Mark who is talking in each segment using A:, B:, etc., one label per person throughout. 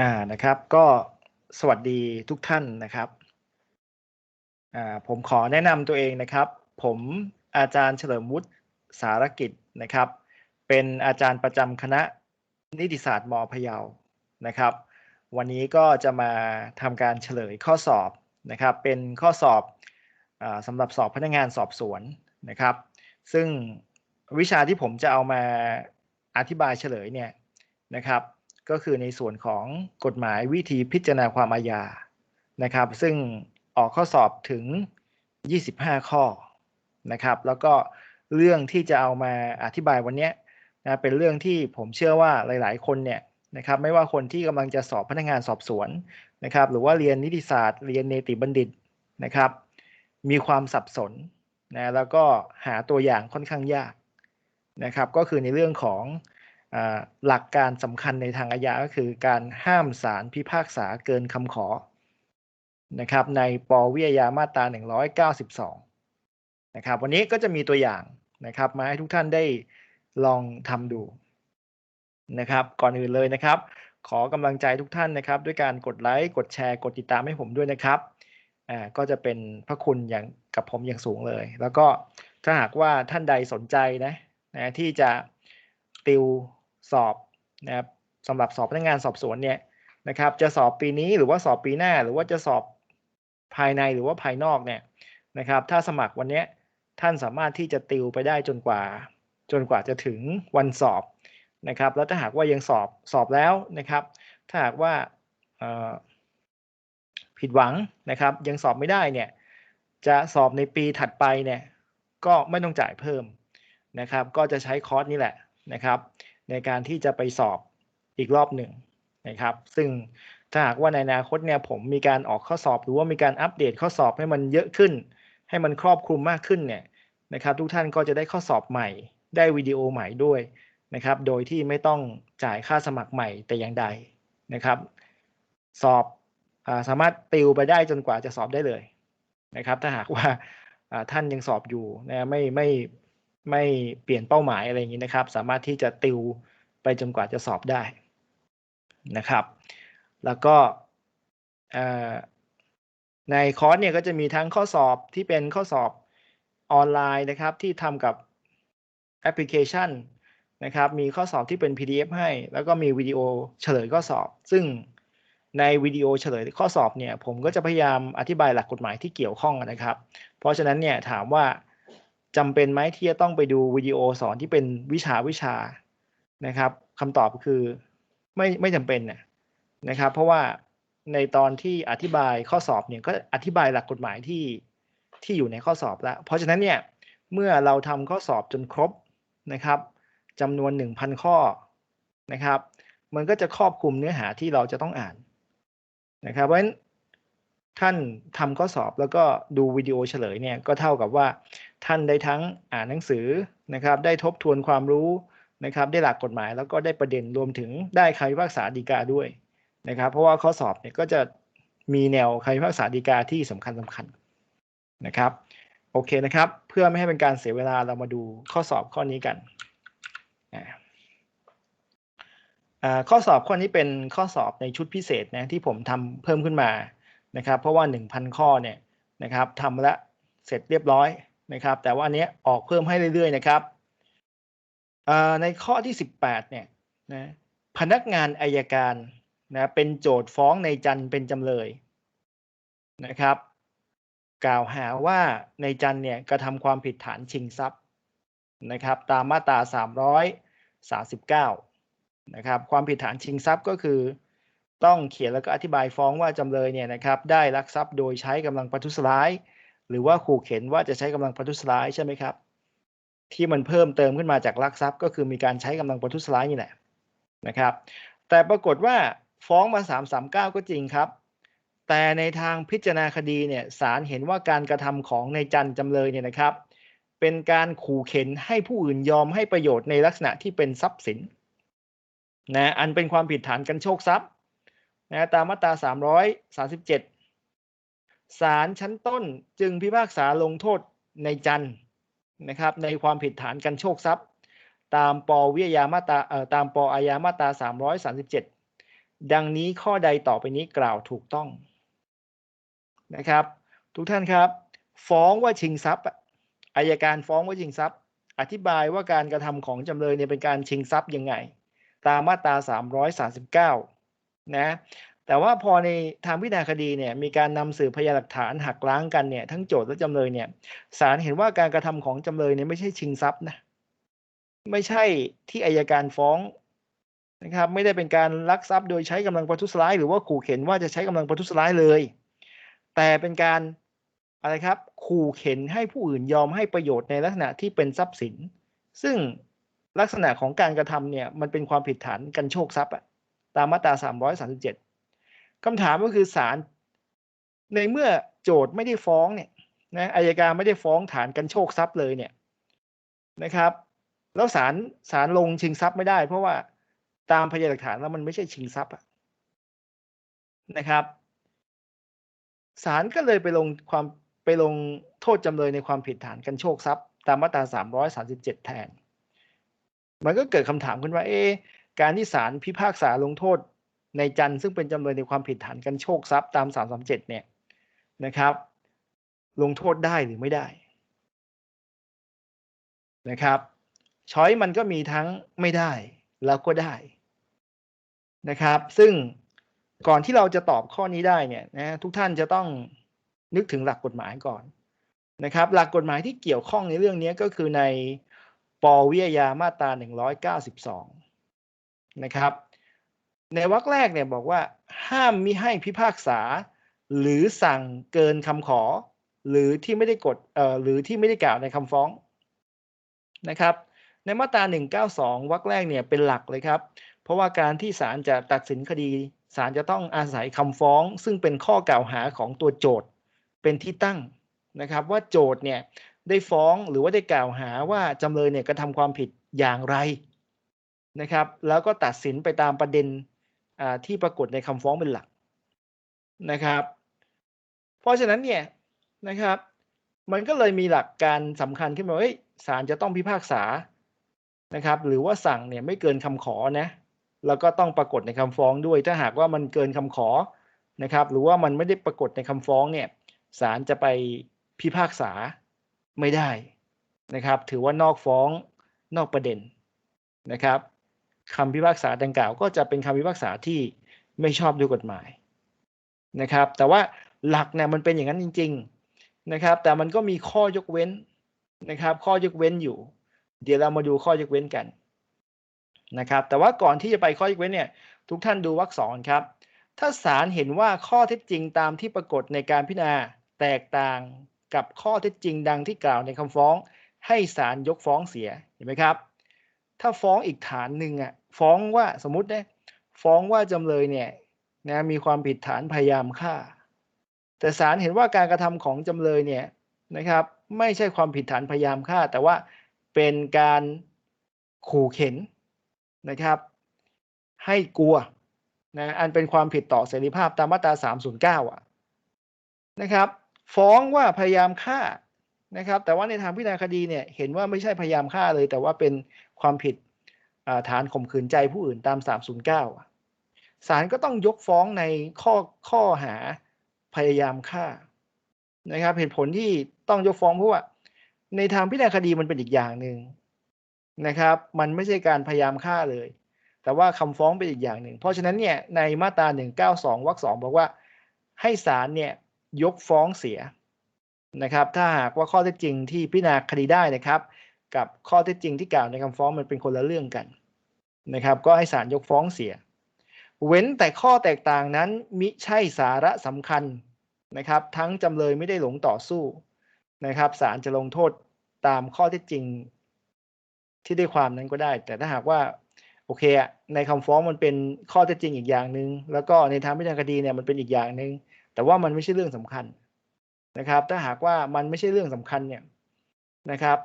A: อ่านะครับ ก็สวัสดีทุกท่านนะครับอ่าผมขอแนะนำตัวเองนะครับ ผมอาจารย์เฉลิมวุฒิสารกิจนะครับ เป็นอาจารย์ประจำคณะนิติศาสตร์มพะเยานะครับ วันนี้ก็จะมาทำการเฉลยข้อสอบนะครับ เป็นข้อสอบอาสำหรับสอบพนักงานสอบสวนนะครับ ซึ่งวิชาที่ผมจะเอามาอธิบายเฉลยเนี่ยนะครับ ก็คือในส่วนของกฎหมายวิธีพิจารณาความอาญานะครับ ซึ่งออกข้อสอบถึง 25 ข้อนะครับ แล้วก็เรื่องที่จะเอามาอธิบายวันนี้นะเป็นเรื่องที่ผมเชื่อว่าหลาย ๆ คนเนี่ยนะครับ ไม่ว่าคนที่กำลังจะสอบพนักงานสอบสวนนะครับ หรือว่าเรียนนิติศาสตร์ เรียนเนติบัณฑิตนะครับ มีความสับสนนะแล้วก็หาตัวอย่างค่อนข้างยากนะครับ ก็คือในเรื่องของ หลักการสำคัญในทางอาญาก็คือการห้ามศาลพิพากษาเกินคำขอนะครับในปวิยามาตรา 192 นะครับ วันนี้ก็จะมีตัวอย่างนะครับ มาให้ทุกท่านได้ลองทำดูนะครับ ก่อนอื่นเลยนะครับ ขอกำลังใจทุกท่านนะครับ ด้วยการกดไลค์ กดแชร์ กดติดตามให้ผมด้วยนะครับอ่าก็จะเป็นพระคุณอย่างกับผมอย่างสูงเลย แล้วก็ถ้าหากว่าท่านใดสนใจนะนะที่จะติว สอบนะครับสำหรับสอบพนักงานสอบสวนเนี่ยนะครับ จะสอบปีนี้หรือว่าสอบปีหน้า หรือว่าจะสอบภายในหรือว่าภายนอกเนี่ยนะครับ ถ้าสมัครวันนี้ท่านสามารถที่จะติวไปได้จนกว่า จนกว่าจะถึงวันสอบนะครับ แล้วถ้าหากว่ายังสอบสอบแล้วนะครับ ถ้าหากว่าผิดหวังนะครับ ยังสอบไม่ได้เนี่ยจะสอบในปีถัดไปเนี่ยก็ไม่ต้องจ่ายเพิ่มนะครับ ก็จะใช้คอร์สนี้แหละนะครับ ในการที่จะไปสอบอีกรอบหนึ่งนะครับ ซึ่งถ้าหากว่าในอนาคตเนี่ยผมมีการออกข้อสอบหรือว่ามีการอัปเดตข้อสอบให้มันเยอะขึ้น ให้มันครอบคลุมมากขึ้นเนี่ยนะครับ ทุกท่านก็จะได้ข้อสอบใหม่ ได้วิดีโอใหม่ด้วยนะครับ โดยที่ไม่ต้องจ่ายค่าสมัครใหม่แต่อย่างใดนะครับ สอบอสามารถติวไปได้จนกว่าจะสอบได้เลยนะครับ ถ้าหากว่าท่านยังสอบอยู่นะไม่ไม่ ไม่เปลี่ยนเป้าหมายอะไรอย่างนี้นะครับ สามารถที่จะติวไปจนกว่าจะสอบได้นะครับ แล้วก็ในคอร์สเนี่ยก็จะมีทั้งข้อสอบที่เป็นข้อสอบออนไลน์นะครับ ที่ทำกับแอปพลิเคชันนะครับ มีข้อสอบที่เป็น PDF ให้ แล้วก็มีวิดีโอเฉลยข้อสอบ ซึ่งในวิดีโอเฉลยข้อสอบเนี่ย ผมก็จะพยายามอธิบายหลักกฎหมายที่เกี่ยวข้องนะครับ เพราะฉะนั้นเนี่ยถามว่า จำเป็นไหมที่จะต้องไปดูวิดีโอสอนที่เป็นวิชาวิชานะครับคำตอบคือไม่ไม่จำเป็นนะครับ เพราะว่าในตอนที่อธิบายข้อสอบเนี่ยก็อธิบายหลักกฎหมายที่ที่อยู่ในข้อสอบแล้ว เพราะฉะนั้นเนี่ยเมื่อเราทำข้อสอบจนครบนะครับจำนวน 1,000 ข้อนะครับ มันก็จะครอบคลุมเนื้อหาที่เราจะต้องอ่านนะครับ เพราะฉะนั้นท่านทำข้อสอบแล้วก็ดูวิดีโอเฉลยเนี่ยก็เท่ากับว่า ท่านได้ทั้งอ่านหนังสือนะครับ ได้ทบทวนความรู้นะครับ ได้หลักกฎหมายแล้วก็ได้ประเด็นรวมถึงได้คำพิพากษาฎีกาด้วยนะครับ เพราะว่าข้อสอบเนี่ยก็จะมีแนวคำพิพากษาฎีกาที่สำคัญสำคัญนะครับ โอเคนะครับ เพื่อไม่ให้เป็นการเสียเวลาเรามาดูข้อสอบข้อนี้กันข้อสอบข้อนี้เป็นข้อสอบในชุดพิเศษนะที่ผมทำเพิ่มขึ้นมานะครับ เพราะว่า 1,000 ข้อเนี่ยนะครับทำแล้วเสร็จเรียบร้อย นะครับ แต่ว่าอันนี้ออกเพิ่มให้เรื่อยๆนะครับในข้อที่ 18เนี่ยนะพนักงานอายการนะเป็นโจทย์ฟ้องในจันเป็นจำเลยนะครับ กล่าวหาว่าในจันเนี่ยกระทำความผิดฐานชิงทรัพย์นะครับ ตามมาตรา339นะครับความผิดฐานชิงทรัพย์ก็คือ ต้องเขียนแล้วก็อธิบายฟ้องว่าจำเลยเนี่ยนะครับ ได้ลักทรัพย์โดยใช้กำลังประทุษร้าย หรือว่าขู่เข็นว่าจะใช้กำลังประทุษร้ายใช่ไหมครับ ที่มันเพิ่มเติมขึ้นมาจากลักทรัพย์ ก็คือมีการใช้กำลังประทุษร้ายนี่แหละนะครับ แต่ปรากฏว่าฟ้องมา339 ก็จริงครับ แต่ในทางพิจารณาคดีเนี่ยศาลเห็นว่าการกระทำของในจันจำเลยเนี่ยนะครับ เป็นการขู่เข็นให้ผู้อื่นยอมให้ประโยชน์ในลักษณะที่เป็นทรัพย์สินนะอันเป็นความผิดฐานกันโชคทรัพย์นะตามมาตรา 337 ศาลชั้นต้นจึงพิพากษาลงโทษในจันนะครับในความผิดฐานกันโชคทรัพย์ ตามปวิยามาตาเอ่อตามปอาญามาตรา337 ดังนี้ข้อใดต่อไปนี้กล่าวถูกต้องนะครับ ทุกท่านครับ ฟ้องว่าชิงทรัพย์อายการฟ้องว่าชิงทรัพย์ อธิบายว่าการกระทำของจำเลยเนี่ยเป็นการชิงทรัพย์ยังไง ตามมาตรา339นะ แต่ว่าพอในทางพิจารณาคดีเนี่ยมีการนำสืบพยานหลักฐานหักล้างกันเนี่ยทั้งโจทย์และจำเลยเนี่ยศาลเห็นว่าการกระทำของจำเลยเนี่ยไม่ใช่ชิงทรัพย์นะไม่ใช่ที่อายการฟ้องนะครับ ไม่ได้เป็นการลักทรัพย์โดยใช้กำลังประทุษร้าย หรือว่าขู่เข็นว่าจะใช้กำลังประทุษร้ายเลย แต่เป็นการอะไรครับขู่เข็นให้ผู้อื่นยอมให้ประโยชน์ในลักษณะที่เป็นทรัพย์สิน ซึ่งลักษณะของการกระทำเนี่ยมันเป็นความผิดฐานกันโชคทรัพย์อะตามมาตรา 337 คำถามก็คือศาลในเมื่อโจทย์ไม่ได้ฟ้องเนี่ยนะอายการไม่ได้ฟ้องฐานกันโชคทรัพย์เลยเนี่ยนะครับ แล้วศาลศาลลงชิงทรัพย์ไม่ได้ เพราะว่าตามพยานหลักฐานแล้วมันไม่ใช่ชิงทรัพย์นะครับศาลก็เลยไปลงความไปลงโทษจำเลยในความผิดฐานกันโชคทรัพย์ ตามมาตรา 337 แทน มันก็เกิดคำถามขึ้นว่า เอ๊การที่ศาลพิพากษาลงโทษ ในจันซึ่งเป็นจำเลยในความผิดฐานกันโชคทรัพย์ตาม 337 เนี่ยนะครับ ลงโทษได้หรือไม่ได้นะครับช้อยมันก็มีทั้งไม่ได้แล้วก็ได้นะครับ ซึ่งก่อนที่เราจะตอบข้อนี้ได้เนี่ยนะทุกท่านจะต้องนึกถึงหลักกฎหมายก่อนนะครับ หลักกฎหมายที่เกี่ยวข้องในเรื่องนี้ก็คือในปวิยามาตรา192 นะครับ ในวรรคแรกเนี่ยบอกว่าห้ามมิให้พิพากษา หรือสั่งเกินคำขอ หรือที่ไม่ได้กดเอ่อหรือที่ไม่ได้กล่าวในคำฟ้องนะครับ ในมาตรา 192วรรคแรกเนี่ยเป็นหลักเลยครับ เพราะว่าการที่ศาลจะตัดสินคดีศาลจะต้องอาศัยคำฟ้อง ซึ่งเป็นข้อกล่าวหาของตัวโจทย์เป็นที่ตั้งนะครับ ว่าโจทย์เนี่ยได้ฟ้องหรือว่าได้กล่าวหาว่าจำเลยเนี่ยกระทำความผิดอย่างไรนะครับ แล้วก็ตัดสินไปตามประเด็น ที่ปรากฏในคำฟ้องเป็นหลักนะครับ เพราะฉะนั้นเนี่ยนะครับ มันก็เลยมีหลักการสำคัญขึ้นมาว่าศาลจะต้องพิพากษานะครับ หรือว่าสั่งเนี่ยไม่เกินคำขอนะแล้วก็ต้องปรากฏในคำฟ้องด้วย ถ้าหากว่ามันเกินคำขอนะครับ หรือว่ามันไม่ได้ปรากฏในคำฟ้องเนี่ยศาลจะไปพิพากษาไม่ได้นะครับ ถือว่านอกฟ้องนอกประเด็นนะครับ คำพิพากษาดังกล่าว ก็จะเป็นคำพิพากษาที่ไม่ชอบด้วยกฎหมายนะครับ แต่ว่าหลักเนี่ยมันเป็นอย่างนั้นจริง ๆนะครับ แต่มันก็มีข้อยกเว้นนะครับ ข้อยกเว้นอยู่ เดี๋ยวเรามาดูข้อยกเว้นกันนะครับ แต่ว่าก่อนที่จะไปข้อยกเว้นเนี่ย ทุกท่านดูวรรคสองครับ ถ้าศาลเห็นว่าข้อเท็จจริงตามที่ปรากฏในการพิจารณาแตกต่างกับข้อเท็จจริงดังที่กล่าวในคำฟ้อง ให้ศาลยกฟ้องเสียเห็นไหมครับ ถ้าฟ้องอีกฐานหนึ่งอะฟ้องว่าสมมตินะฟ้องว่าจำเลยเนี่ยนะมีความผิดฐานพยายามฆ่า แต่ศาลเห็นว่าการกระทำของจำเลยเนี่ยนะครับ ไม่ใช่ความผิดฐานพยายามฆ่า แต่ว่าเป็นการขู่เข็นนะครับ ให้กลัวนะอันเป็นความผิดต่อเสรีภาพตามมาตรา309อะนะครับ ฟ้องว่าพยายามฆ่า นะครับ แต่ว่าในทางพิจารณาคดีเนี่ยเห็นว่าไม่ใช่พยายามฆ่าเลย แต่ว่าเป็นความผิดฐานข่มขืนใจผู้อื่นตาม 309ศาลก็ต้องยกฟ้องในข้อข้อหาพยายามฆ่านะครับ เหตุผลที่ต้องยกฟ้องเพราะว่า ในทางพิจารณาคดีมันเป็นอีกอย่างหนึ่งนะครับ มันไม่ใช่การพยายามฆ่าเลย แต่ว่าคำฟ้องเป็นอีกอย่างหนึ่ง เพราะฉะนั้นเนี่ยในมาตรา 192วรรคสองบอกว่าให้ศาลเนี่ยยกฟ้องเสีย นะครับ ถ้าหากว่าข้อเท็จจริงที่พิจารณาคดีได้นะครับ กับข้อเท็จจริงที่กล่าวในคำฟ้องมันเป็นคนละเรื่องกันนะครับ ก็ให้ศาลยกฟ้องเสีย เว้นแต่ข้อแตกต่างนั้นมิใช่สาระสำคัญนะครับ ทั้งจำเลยไม่ได้หลงต่อสู้นะครับศาลจะลงโทษตามข้อเท็จจริงที่ได้ความนั้นก็ได้ แต่ถ้าหากว่าโอเคอะในคำฟ้องมันเป็นข้อเท็จจริงอีกอย่างหนึ่งแล้วก็ในทางพิจารณาคดีเนี่ยมันเป็นอีกอย่างหนึ่งแต่ว่ามันไม่ใช่เรื่องสำคัญ นะครับ ถ้าหากว่ามันไม่ใช่เรื่องสำคัญเนี่ยนะครับ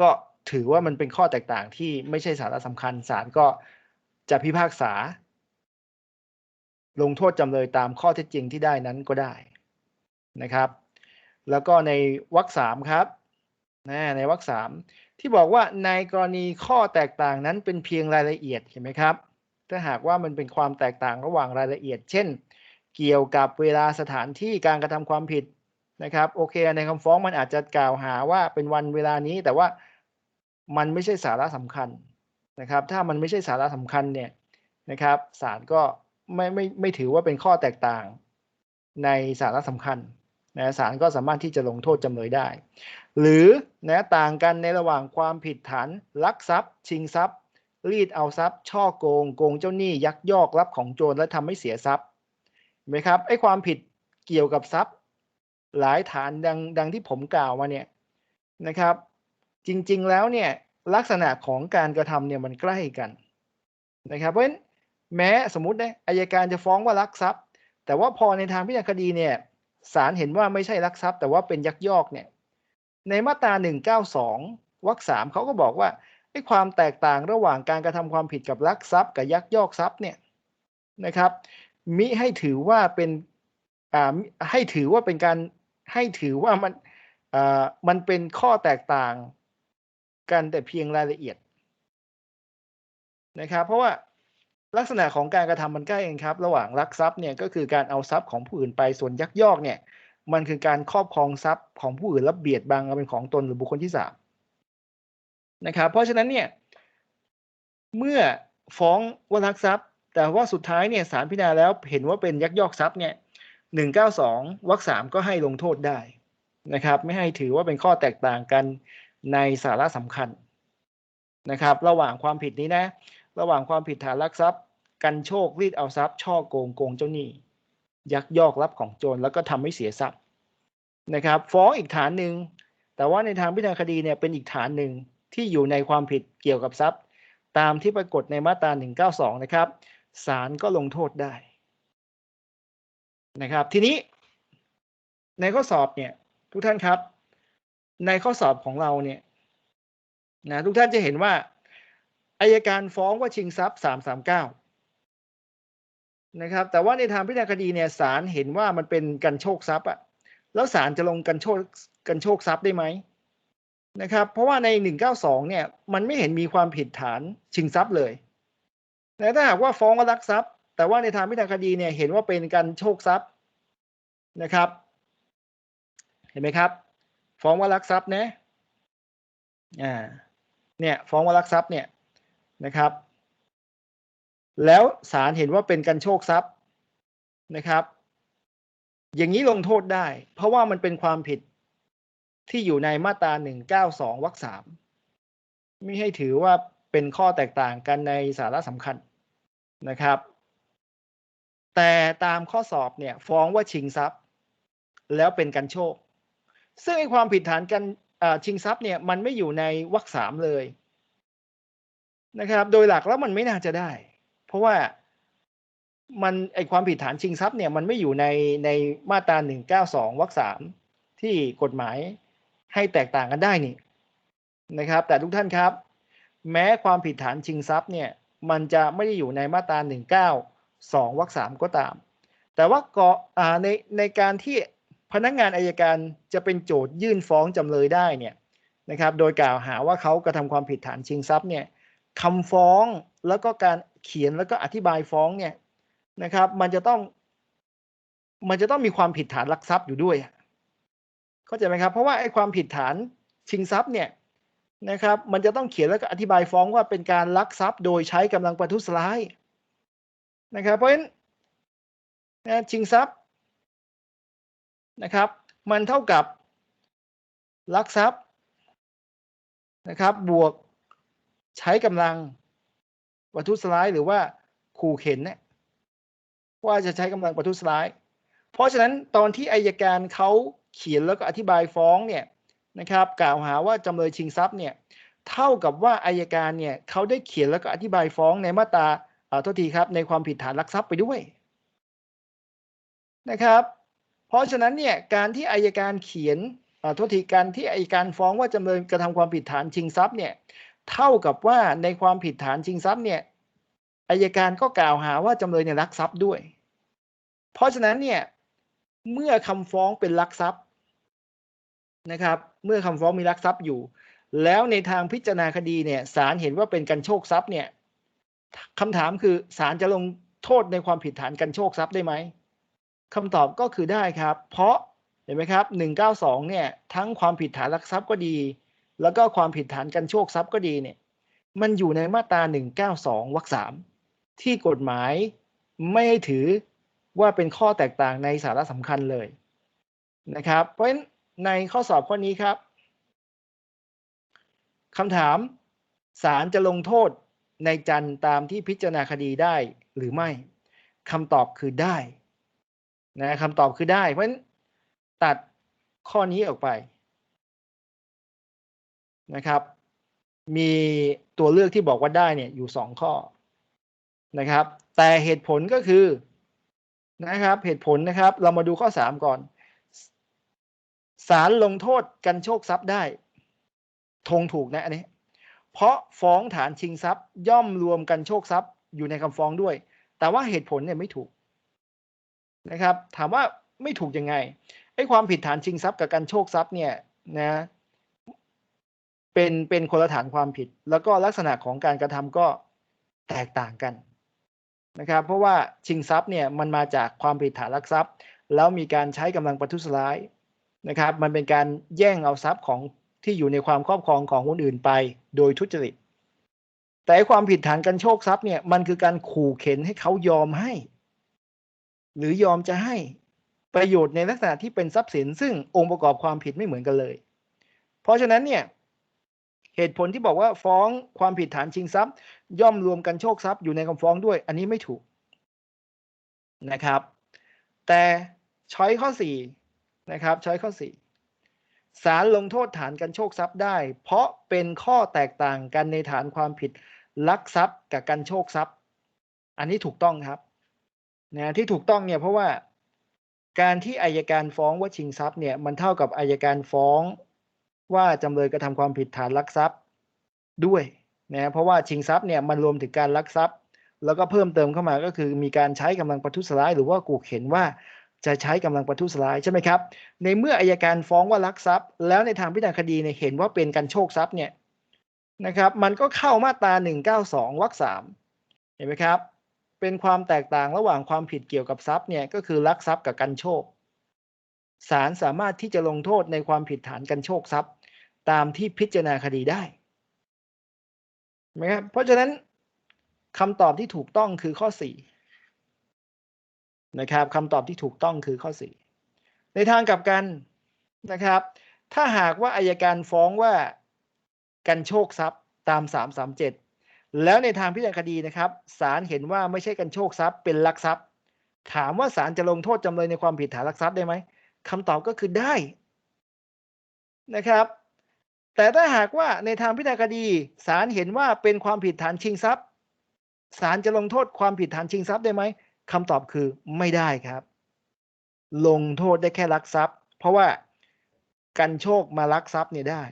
A: ก็ถือว่ามันเป็นข้อแตกต่างที่ไม่ใช่สาระสำคัญศาลก็จะพิพากษา ลงโทษจำเลยตามข้อเท็จจริงที่ได้นั้นก็ได้นะครับ แล้วก็ในวรรคสามครับในวรรคสามที่บอกว่าในกรณีข้อแตกต่างนั้นเป็นเพียงรายละเอียดเห็นไหมครับ ถ้าหากว่ามันเป็นความแตกต่างระหว่างรายละเอียด เช่น เกี่ยวกับเวลาสถานที่การกระทำความผิดนะครับโอเค ในคำฟ้องมันอาจจะกล่าวหาว่าเป็นวันเวลานี้ แต่ว่ามันไม่ใช่สาระสำคัญนะครับ ถ้ามันไม่ใช่สาระสำคัญเนี่ยนะครับศาลก็ไม่ไม่ไม่ถือว่าเป็นข้อแตกต่างในสาระสำคัญนะศาลก็สามารถที่จะลงโทษจำเลยได้ หรือนะต่างกันในระหว่างความผิดฐานลักทรัพย์ ชิงทรัพย์ รีดเอาทรัพย์ ช่อโกง โกงเจ้าหนี้ยักยอกรับของโจรและทำให้เสียทรัพย์ ไหมครับไอ้ความผิดเกี่ยวกับทรัพย์ หลายฐานดังดังที่ผมกล่าวมาเนี่ยนะครับ จริงๆแล้วเนี่ยลักษณะของการกระทำเนี่ยมันใกล้กันนะครับเพราะฉะนั้นแม้สมมตินะอายการจะฟ้องว่าลักทรัพย์ แต่ว่าพอในทางพิจารณาคดีเนี่ยศาลเห็นว่าไม่ใช่ลักทรัพย์ แต่ว่าเป็นยักยอกเนี่ยในมาตรา 192วรรคสามเขาก็บอกว่าไอ้ความแตกต่างระหว่างการกระทำความผิดกับลักทรัพย์กับยักยอกทรัพย์เนี่ยนะครับ มิให้ถือว่าเป็นอ่าให้ถือว่าเป็นการให้ถือว่ามันอ่ามันเป็นข้อแตกต่างกันแต่เพียงรายละเอียดนะครับ เพราะว่าลักษณะของการกระทำมันใกล้กันครับ ระหว่างลักทรัพย์เนี่ยก็คือการเอาทรัพย์ของผู้อื่นไปส่วนยักยอกเนี่ย มันคือการครอบครองทรัพย์ของผู้อื่นและเบียดบังเป็นของตนหรือบุคคลที่สามนะครับ เพราะฉะนั้นเนี่ย เมื่อฟ้องว่าลักทรัพย์ แต่ว่าสุดท้ายเนี่ยศาลพิจารณาแล้วเห็นว่าเป็นยักยอกทรัพย์เนี่ยหนึ่งเก้าสองวรรคสามก็ให้ลงโทษได้นะครับ ไม่ให้ถือว่าเป็นข้อแตกต่างกันในสาระสำคัญนะครับ ระหว่างความผิดนี้นะ ระหว่างความผิดฐานลักทรัพย์ กันโชครีดเอาทรัพย์ ช่อโกงโกงเจ้าหนี้ ยักยอกรับของโจรแล้วก็ทำให้เสียทรัพย์นะครับ ฟ้องอีกฐานหนึ่งแต่ว่าในทางพิจารณาคดีเนี่ยเป็นอีกฐานหนึ่งที่อยู่ในความผิดเกี่ยวกับทรัพย์ ตามที่ปรากฏในมาตรา192 นะครับ ศาลก็ลงโทษได้นะครับ ทีนี้ในข้อสอบเนี่ยทุกท่านครับ ในข้อสอบของเราเนี่ยนะทุกท่านจะเห็นว่าอายการฟ้องว่าชิงทรัพย์339นะครับ แต่ว่าในทางพิจารณาคดีเนี่ยศาลเห็นว่ามันเป็นกันโชคทรัพย์อะแล้วศาลจะลงกันโชคกันโชคทรัพย์ได้ไหมนะครับ เพราะว่าใน 192 เนี่ย มันไม่เห็นมีความผิดฐานชิงทรัพย์เลย แต่ถ้าหากว่าฟ้องว่าลักทรัพย์ แต่ว่าในทางพิจารณาคดีเนี่ยเห็นว่าเป็นการโชคทรัพย์นะครับ เห็นไหมครับ ฟ้องว่าลักทรัพย์นะอ่าเนี่ยฟ้องว่าลักทรัพย์เนี่ยนะครับ แล้วศาลเห็นว่าเป็นการโชคทรัพย์นะครับ อย่างนี้ลงโทษได้ เพราะว่ามันเป็นความผิดที่อยู่ในมาตรา 192 วรรคสามไม่ให้ถือว่าเป็นข้อแตกต่างกันในสาระสำคัญ นะครับ แต่ตามข้อสอบเนี่ยฟ้องว่าชิงทรัพย์ แล้วเป็นการโชค ซึ่งไอความผิดฐานกันชิงทรัพย์เนี่ยมันไม่อยู่ในวรรคสามเลยนะครับ โดยหลักแล้วมันไม่น่าจะได้ เพราะว่ามันไอความผิดฐานชิงทรัพย์เนี่ยมันไม่อยู่ในในมาตราหนึ่งเก้าสองวรรคสามที่กฎหมายให้แตกต่างกันได้นี่นะครับ แต่ทุกท่านครับ แม้ความผิดฐานชิงทรัพย์เนี่ย มันจะไม่ได้อยู่ในมาตราหนึ่งเก้าสองวรรคสามก็ตาม แต่ว่าก็ในในการที่พนักงานอายการจะเป็นโจทยื่นฟ้องจำเลยได้เนี่ยนะครับโดยกล่าวหาว่าเขากระทำความผิดฐานชิงทรัพย์เนี่ยคำฟ้องแล้วก็การเขียนแล้วก็อธิบายฟ้องเนี่ยนะครับ มันจะต้อง มันจะต้องมีความผิดฐานลักทรัพย์อยู่ด้วยเข้าใจไหมครับ เพราะว่าไอ้ความผิดฐานชิงทรัพย์เนี่ย นะครับ มันจะต้องเขียนแล้วก็อธิบายฟ้องว่าเป็นการลักทรัพย์โดยใช้กำลังประทุษร้ายนะครับ เพราะฉะนั้นชิงทรัพย์นะครับ มันเท่ากับลักทรัพย์นะครับ บวกใช้กำลังประทุษร้ายหรือว่าขู่เข็นเนี่ยว่าจะใช้กำลังประทุษร้าย เพราะฉะนั้นตอนที่อายการเขาเขียนแล้วก็อธิบายฟ้องเนี่ย นะครับ กล่าวหาว่าจำเลยชิงทรัพย์เนี่ยเท่ากับว่าอายการเนี่ยเขาได้เขียนแล้วก็อธิบายฟ้องในมาตราเอ่อโทษทีครับในความผิดฐานลักทรัพย์ไปด้วยนะครับ เพราะฉะนั้นเนี่ยการที่อายการเขียนอ่าโทษทีการที่อายการฟ้องว่าจำเลยกระทำความผิดฐานชิงทรัพย์เนี่ยเท่ากับว่าในความผิดฐานชิงทรัพย์เนี่ยอายการก็กล่าวหาว่าจำเลยเนี่ยลักทรัพย์ด้วย เพราะฉะนั้นเนี่ยเมื่อคำฟ้องเป็นลักทรัพย์นะครับ เมื่อคำฟ้องมีลักทรัพย์อยู่ แล้วในทางพิจารณาคดีเนี่ยศาลเห็นว่าเป็นการโชคทรัพย์เนี่ยคำถามคือศาลจะลงโทษในความผิดฐานกันโชคทรัพย์ได้ไหมคำตอบก็คือได้ครับ เพราะเห็นไหมครับ 192 เนี่ยทั้งความผิดฐานลักทรัพย์ก็ดี แล้วก็ความผิดฐานกันโชคทรัพย์ก็ดีเนี่ยมันอยู่ในมาตรา 192 วรรคสามที่กฎหมายไม่ให้ถือว่าเป็นข้อแตกต่างในสาระสำคัญเลยนะครับ เพราะฉะนั้น ในข้อสอบข้อนี้ครับคำถามศาลจะลงโทษในจันตามที่พิจารณาคดีได้หรือไม่คำตอบคือได้นะคำตอบคือได้ เพราะฉะนั้นตัดข้อนี้ออกไปนะครับ มีตัวเลือกที่บอกว่าได้เนี่ยอยู่สองข้อนะครับ แต่เหตุผลก็คือนะครับ เหตุผลนะครับ เรามาดูข้อสามก่อน ศาลลงโทษกันโชคทรัพย์ได้ทงถูกนะอันนี้ เพราะฟ้องฐานชิงทรัพย์ ย่อมรวมกันโชคทรัพย์อยู่ในคำฟ้องด้วย แต่ว่าเหตุผลเนี่ยไม่ถูกนะครับ ถามว่าไม่ถูกยังไงไอ้ความผิดฐานชิงทรัพย์กับการโชคทรัพย์เนี่ยนะ เป็นเป็นคนละฐานความผิด แล้วก็ลักษณะของการกระทำก็แตกต่างกันนะครับ เพราะว่าชิงทรัพย์เนี่ยมันมาจากความผิดฐานลักทรัพย์ แล้วมีการใช้กำลังประทุษร้าย นะครับมันเป็นการแย่งเอาทรัพย์ของที่อยู่ในความครอบครองของคนอื่นไปโดยทุจริต แต่ความผิดฐานการโชคทรัพย์เนี่ยมันคือการขู่เข็นให้เขายอมให้ หรือยอมจะให้ประโยชน์ในลักษณะที่เป็นทรัพย์สิน ซึ่งองค์ประกอบความผิดไม่เหมือนกันเลย เพราะฉะนั้นเนี่ยเหตุผลที่บอกว่าฟ้องความผิดฐานชิงทรัพย์ ย่อมรวมกันโชคทรัพย์อยู่ในคำฟ้องด้วย อันนี้ไม่ถูกนะครับ แต่ช้อยข้อ4 นะครับ ช้อยข้อ 4 ศาลลงโทษฐานกันโชคทรัพย์ได้ เพราะเป็นข้อแตกต่างกันในฐานความผิดลักทรัพย์กับกันโชคทรัพย์ อันนี้ถูกต้องครับนะที่ถูกต้องเนี่ยเพราะว่าการที่อายการฟ้องว่าชิงทรัพย์เนี่ยมันเท่ากับอายการฟ้องว่าจำเลยกระทำความผิดฐานลักทรัพย์ด้วยนะเพราะว่าชิงทรัพย์เนี่ยมันรวมถึงการลักทรัพย์ แล้วก็เพิ่มเติมเข้ามาก็คือมีการใช้กำลังประทุษร้ายหรือว่ากูเข็นว่า จะใช้กำลังประทุษร้ายใช่ไหมครับ ในเมื่ออายการฟ้องว่าลักทรัพย์ แล้วในทางพิจารณาคดีเนี่ยเห็นว่าเป็นการโชคทรัพย์เนี่ยนะครับมันก็เข้ามาตรา 192วรรคสามเห็นไหมครับ เป็นความแตกต่างระหว่างความผิดเกี่ยวกับทรัพย์เนี่ยก็คือลักทรัพย์กับกันโชคศาลสามารถที่จะลงโทษในความผิดฐานกันโชคทรัพย์ ตามที่พิจารณาคดีได้ไหมครับเพราะฉะนั้นคำตอบที่ถูกต้องคือข้อ4 นะครับคำตอบที่ถูกต้องคือข้อ 4 ในทางกลับกันนะครับ ถ้าหากว่าอายการฟ้องว่ากันโชคทรัพย์ตาม 337 แล้วในทางพิจารณาคดีนะครับศาลเห็นว่าไม่ใช่กันโชคทรัพย์เป็นลักทรัพย์ ถามว่าศาลจะลงโทษจำเลยในความผิดฐานลักทรัพย์ได้ไหมคำตอบก็คือได้นะครับ แต่ถ้าหากว่าในทางพิจารณาคดีศาลเห็นว่าเป็นความผิดฐานชิงทรัพย์ศาลจะลงโทษความผิดฐานชิงทรัพย์ได้ไหม คำตอบคือไม่ได้ครับ ลงโทษได้แค่ลักทรัพย์ เพราะว่ากันโชคมาลักทรัพย์เนี่ยได้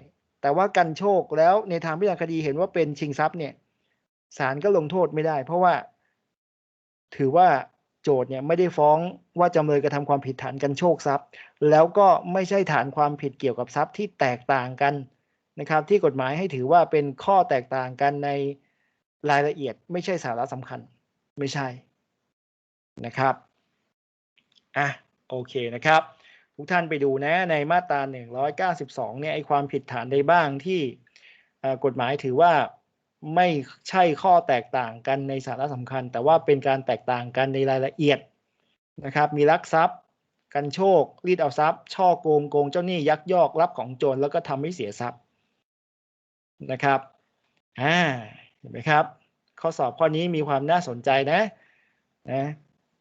A: แต่ว่ากันโชคแล้วในทางพิจารณาคดีเห็นว่าเป็นชิงทรัพย์เนี่ยศาลก็ลงโทษไม่ได้ เพราะว่า ถือว่าโจทย์เนี่ยไม่ได้ฟ้องว่าจำเลยกระทำความผิดฐานกันโชคทรัพย์ แล้วก็ไม่ใช่ฐานความผิดเกี่ยวกับทรัพย์ที่แตกต่างกันนะครับ ที่กฎหมายให้ถือว่าเป็นข้อแตกต่างกันในรายละเอียด ไม่ใช่สาระสำคัญ ไม่ใช่ นะครับอะโอเคนะครับ ทุกท่านไปดูนะในมาตรา 192 เนี่ยไอความผิดฐานใดบ้างที่กฎหมายถือว่าไม่ใช่ข้อแตกต่างกันในสาระสำคัญ แต่ว่าเป็นการแตกต่างกันในรายละเอียดนะครับ มีลักทรัพย์ กันโชค รีดเอาทรัพย์ ช่อโกงโกงเจ้าหนี้ยักยอกรับของโจรแล้วก็ทำให้เสียทรัพย์นะครับอ่าเห็นไหมครับ ข้อสอบข้อนี้มีความน่าสนใจนะนะ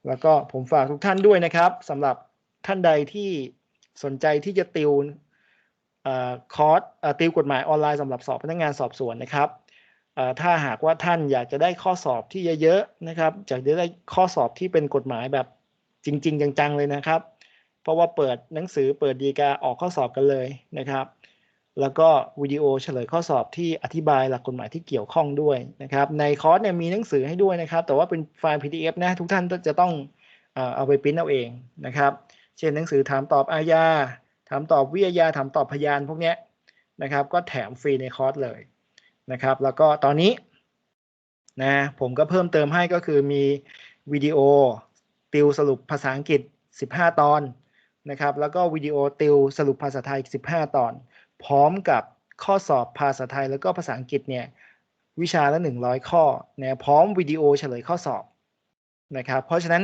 A: แล้วก็ผมฝากทุกท่านด้วยนะครับสำหรับท่านใดที่สนใจที่จะติวคอร์สติวกฎหมายออนไลน์สำหรับสอบพนักงานสอบสวนนะครับถ้าหากว่าท่านอยากจะได้ข้อสอบที่เยอะๆนะครับอยากจะได้ข้อสอบที่เป็นกฎหมายแบบจริง ๆ จังๆเลยนะครับ เพราะว่าเปิดหนังสือเปิดดีกาออกข้อสอบกันเลยนะครับ แล้วก็วิดีโอเฉลยข้อสอบที่อธิบายหลักกฎหมายที่เกี่ยวข้องด้วยนะครับ ในคอร์สเนี่ยมีหนังสือให้ด้วยนะครับ แต่ว่าเป็นไฟล์ PDF นะ ทุกท่านจะต้องเอาไปพิมพ์เอาเองนะครับ เช่นหนังสือถามตอบอาญา ถามตอบวิทยา ถามตอบพยานพวกนี้นะครับ ก็แถมฟรีในคอร์สเลยนะครับ แล้วก็ตอนนี้นะผมก็เพิ่มเติมให้ก็คือมีวิดีโอติวสรุปภาษาอังกฤษ 15 ตอนนะครับ แล้วก็วิดีโอติวสรุปภาษาไทย 15 ตอน พร้อมกับข้อสอบภาษาไทยแล้วก็ภาษาอังกฤษเนี่ยวิชาละ 100 ข้อนะพร้อมวิดีโอเฉลยข้อสอบนะครับ เพราะฉะนั้น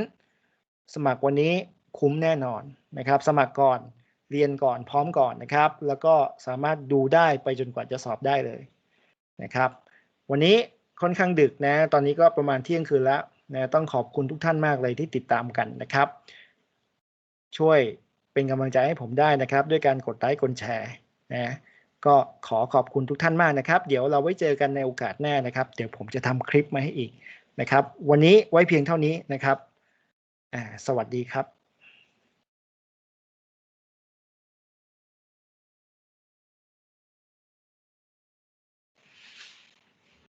A: สมัครวันนี้คุ้มแน่นอนนะครับ สมัครก่อนเรียนก่อนพร้อมก่อนนะครับ แล้วก็สามารถดูได้ไปจนกว่าจะสอบได้เลยนะครับ วันนี้ค่อนข้างดึกนะ ตอนนี้ก็ประมาณเที่ยงคืนแล้วนะต้องขอบคุณทุกท่านมากเลยที่ติดตามกันนะครับ ช่วยเป็นกำลังใจให้ผมได้นะครับ ด้วยการกดไลค์กดแชร์ นะก็ขอขอบคุณทุกท่านมากนะครับ เดี๋ยวเราไว้เจอกันในโอกาสหน้านะครับ เดี๋ยวผมจะทำคลิปมาให้อีกนะครับ วันนี้ไว้เพียงเท่านี้นะครับสวัสดีครับ